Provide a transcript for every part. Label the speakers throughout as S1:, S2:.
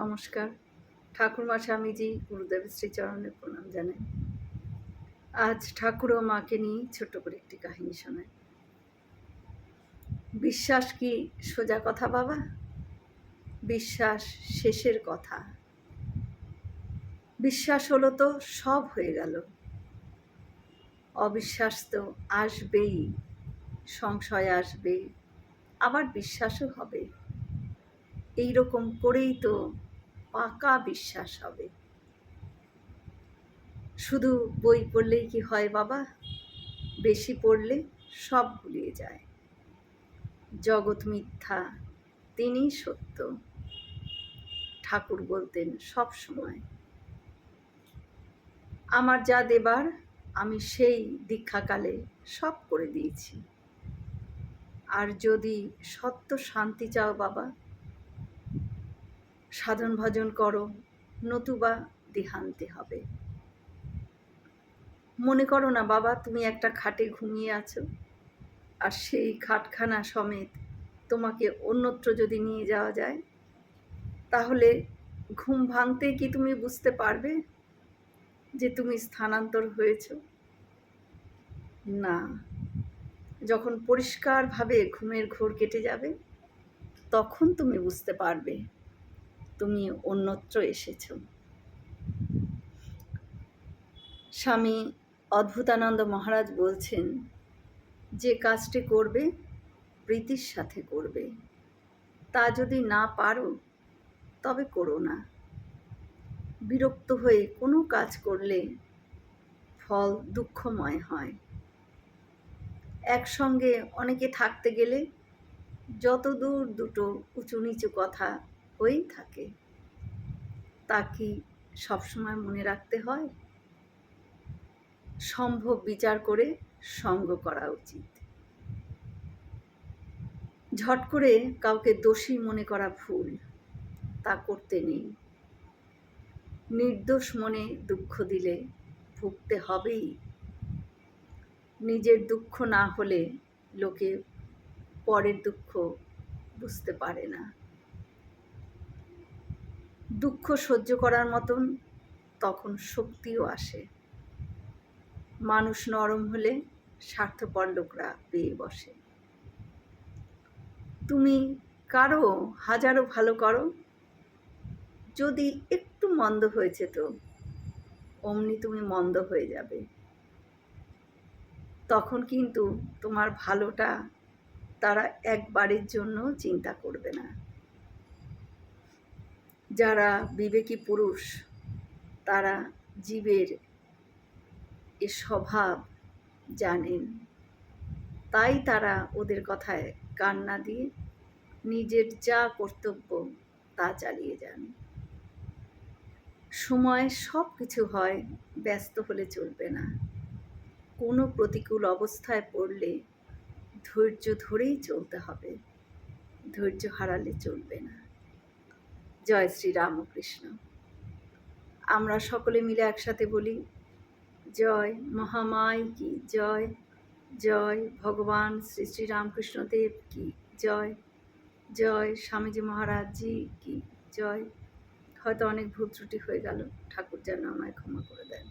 S1: নমস্কার। ঠাকুরমা স্বামীজি গুরুদেব শ্রীচরণে প্রণাম জানাই। আজ ঠাকুর ও মাকে নিয়ে ছোট্ট করে একটি কাহিনী শোনায় বিশ্বাস কি সোজা কথা বাবা? বিশ্বাস শেষের কথা। বিশ্বাস হলো তো সব হয়ে গেল। অবিশ্বাস তো আসবেই, সংশয় আসবে আবার বিশ্বাসও হবে। এই রকম করেই তো পাকা বিশ্বাস হবে। শুধু বই পড়লেই কি হয় বাবা? বেশি পড়লে সব ভুলিয়ে যায়। জগৎ মিথ্যা, তিনি সত্য। ঠাকুর বলতেন সব সময় আমার যা দেবার, আমি সেই দীক্ষাকালে সব করে দিয়েছি। আর যদি সত্য শান্তি চাও বাবা সাধন ভজন করো, নতুবা দেহান্তে হবে। মনে করো না বাবা, তুমি একটা খাটে ঘুমিয়ে আছো, আর সেই খাটখানা সমেত তোমাকে অন্যত্র যদি নিয়ে যাওয়া যায়, তাহলে ঘুম ভাঙতে কি তুমি বুঝতে পারবে যে তুমি স্থানান্তর হয়েছ? না। যখন পরিষ্কারভাবে ঘুমের ঘোর কেটে যাবে, তখন তুমি বুঝতে পারবে। তুমি অন্যত্র এসেছ। স্বামী অদ্ভুতানন্দ মহারাজ বলছেন, যে কাজটি করবে, প্রীতির সাথে করবে। তা যদি না পারো, তবে করো না। বিরক্ত হয়ে কোনো কাজ করলে ফল দুঃখময় হয়। একসঙ্গে অনেকে থাকতে গেলে যত দূর দুটো উঁচু নিচু কথা হয়েই থাকে। তা কি সবসময় মনে রাখতে হয়? সম্ভব বিচার করে সঙ্গ করা উচিত। ঝট করে কাউকে দোষী মনে করা ভুল, তা করতে নেই। নির্দোষ মনে দুঃখ দিলে ভুগতে হবেই। নিজের দুঃখ না হলে লোকে পরের দুঃখ বুঝতে পারে না। দুঃখ সহ্য করার মতন তখন শক্তিও আসে। মানুষ নরম হলে স্বার্থপর লোকরা পেয়ে বসে। তুমি কারও হাজারো ভালো করো, যদি একটু মন্দ হয়েছে তো অমনি তুমি মন্দ হয়ে যাবে। তখন কিন্তু তোমার ভালোটা তারা একবারের জন্য চিন্তা করবে না। যারা বিবেকী পুরুষ, তারা জীবের এ স্বভাব জানেন। তাই তারা ওদের কথায় কান না দিয়ে নিজের যা কর্তব্য তা চালিয়ে যান। সময় সব কিছু হয়, ব্যস্ত হলে চলবে না। কোনো প্রতিকূল অবস্থায় পড়লে ধৈর্য ধরেই চলতে হবে। ধৈর্য হারালে চলবে না। জয় শ্রী রামকৃষ্ণ। আমরা সকলে মিলে একসাথে বলি, জয় মহামায় কি, জয় জয় ভগবান শ্রী শ্রী রামকৃষ্ণদেব কি, জয় জয় স্বামীজি মহারাজজি কি, জয়। হয়তো অনেক ভুল ত্রুটি হয়ে গেল, ঠাকুর যেন আমায় ক্ষমা করে দেন।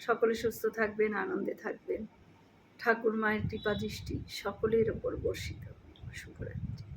S1: সকলে সুস্থ থাকবেন, আনন্দে থাকবেন। ঠাকুর মায়ের কৃপা দৃষ্টি সকলের ওপর বর্ষিত শুভরাত্রি।